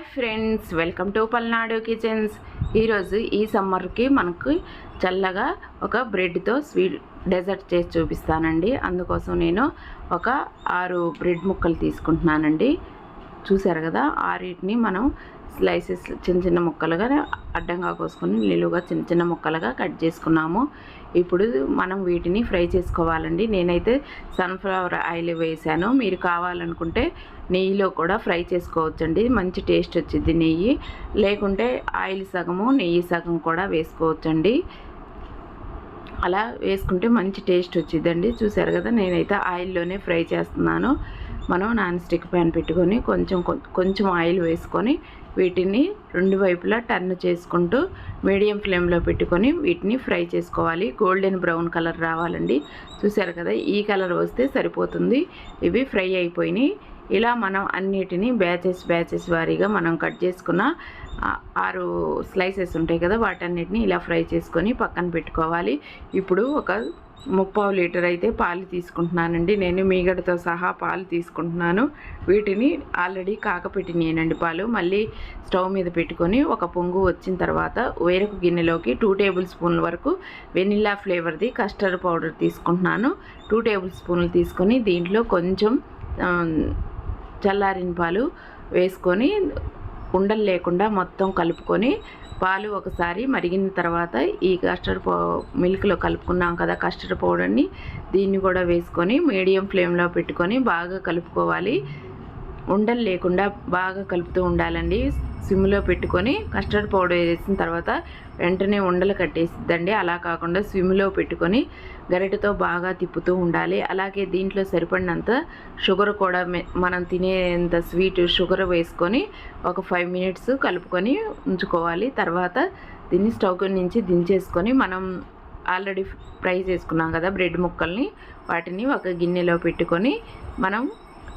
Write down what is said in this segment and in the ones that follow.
Hi friends welcome to Palnadu kitchens. ఈరోజు ఈ సమ్మర్కి మనకు చల్లగా ఒక బ్రెడ్తో స్వీట్ డెజర్ట్ చేసి చూపిస్తానండి. అందుకోసం నేను ఒక ఆరు బ్రెడ్ ముక్కలు తీసుకుంటున్నానండి. చూసారు కదా ఆరిటిని మనం స్లైసెస్ చిన్న చిన్న ముక్కలుగా అడ్డంగా కోసుకొని నిలువుగా చిన్న చిన్న ముక్కలుగా కట్ చేసుకున్నాము. ఇప్పుడు మనం వీటిని ఫ్రై చేసుకోవాలండి. నేనైతే సన్ఫ్లవర్ ఆయిల్ వేసాను. మీరు కావాలనుకుంటే నెయ్యిలో కూడా ఫ్రై చేసుకోవచ్చండి. మంచి టేస్ట్ వచ్చింది నెయ్యి. లేకుంటే ఆయిల్ సగము నెయ్యి సగం కూడా వేసుకోవచ్చండి. అలా వేసుకుంటే మంచి టేస్ట్ వచ్చిందండి. చూసారు కదా నేనైతే ఆయిల్లోనే ఫ్రై చేస్తున్నాను. మనం నాన్ స్టిక్ ప్యాన్ పెట్టుకొని కొంచెం కొంచెం ఆయిల్ వేసుకొని వీటిని రెండు వైపులా టర్న్ చేసుకుంటూ మీడియం ఫ్లేమ్లో పెట్టుకొని వీటిని ఫ్రై చేసుకోవాలి. గోల్డెన్ బ్రౌన్ కలర్ రావాలండి. చూసారు కదా ఈ కలర్ వస్తే సరిపోతుంది. ఇవి ఫ్రై అయిపోయినాయి. ఇలా మనం అన్నిటినీ బ్యాచెస్ బ్యాచెస్ వారీగా మనం కట్ చేసుకున్న ఆరు స్లైసెస్ ఉంటాయి కదా వాటన్నిటిని ఇలా ఫ్రై చేసుకొని పక్కన పెట్టుకోవాలి. ఇప్పుడు ఒక ముప్పావు లీటర్ అయితే పాలు తీసుకుంటున్నానండి. నేను మీగడతో సహా పాలు తీసుకుంటున్నాను. వీటిని ఆల్రెడీ కాకపెట్టినానండి పాలు. మళ్ళీ స్టవ్ మీద పెట్టుకొని ఒక పొంగు వచ్చిన తర్వాత వేరొక గిన్నెలోకి టూ టేబుల్ స్పూన్ల వరకు వెనిల్లా ఫ్లేవర్ది కస్టర్డ్ పౌడర్ తీసుకుంటున్నాను. టూ టేబుల్ స్పూన్లు తీసుకొని దీంట్లో కొంచెం చల్లారిన పాలు వేసుకొని ఉండలు లేకుండా మొత్తం కలుపుకొని పాలు ఒకసారి మరిగిన తర్వాత ఈ కస్టర్డ్ పౌ మిల్క్లో కలుపుకున్నాం కదా కస్టర్డ్ పౌడర్ని దీన్ని కూడా వేసుకొని మీడియం ఫ్లేమ్లో పెట్టుకొని బాగా కలుపుకోవాలి. ఉండలు లేకుండా బాగా కలుపుతూ ఉండాలండి. సిమ్లో పెట్టుకొని కస్టర్డ్ పౌడర్ వేసిన తర్వాత వెంటనే ఉండలు కట్టేసిద్దండి. అలా కాకుండా స్విమ్లో పెట్టుకొని గరిటతో బాగా తిప్పుతూ ఉండాలి. అలాగే దీంట్లో సరిపడినంత షుగర్ కూడా మనం తినేంత స్వీట్ షుగర్ వేసుకొని ఒక ఫైవ్ మినిట్స్ కలుపుకొని ఉంచుకోవాలి. తర్వాత దీన్ని స్టవ్ నుంచి దించేసుకొని మనం ఆల్రెడీ ఫ్రై చేసుకున్నాం కదా బ్రెడ్ ముక్కల్ని వాటిని ఒక గిన్నెలో పెట్టుకొని మనం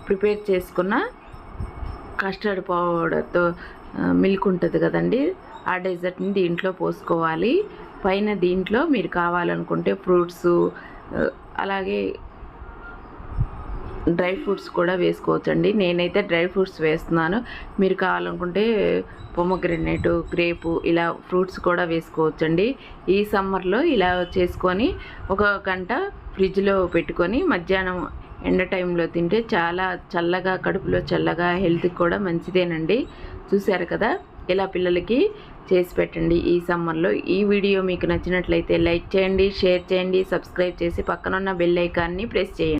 ప్రిపేర్ చేసుకున్న కస్టర్డ్ పౌడర్తో మిల్క్ ఉంటుంది కదండి ఆ డెజర్ట్ని దీంట్లో పోసుకోవాలి. పైన దీంట్లో మీరు కావాలనుకుంటే ఫ్రూట్స్ అలాగే డ్రై ఫ్రూట్స్ కూడా వేసుకోవచ్చండి. నేనైతే డ్రై ఫ్రూట్స్ వేస్తున్నాను. మీరు కావాలనుకుంటే పొమగ్రెనేటు గ్రేపు ఇలా ఫ్రూట్స్ కూడా వేసుకోవచ్చండి. ఈ సమ్మర్లో ఇలా చేసుకొని ఒక గంట ఫ్రిడ్జ్లో పెట్టుకొని మధ్యాహ్నం ఎండ టైంలో తింటే చాలా చల్లగా కడుపులో చల్లగా హెల్త్కి కూడా మంచిదేనండి. చూశారు కదా? ఇలా పిల్లలకి చేసి పెట్టండి ఈ సమ్మర్లో. ఈ వీడియో మీకు నచ్చినట్లయితే లైక్ చేయండి షేర్ చేయండి సబ్స్క్రైబ్ చేసి పక్కనున్న బెల్ ఐకాన్ని ప్రెస్ చేయండి.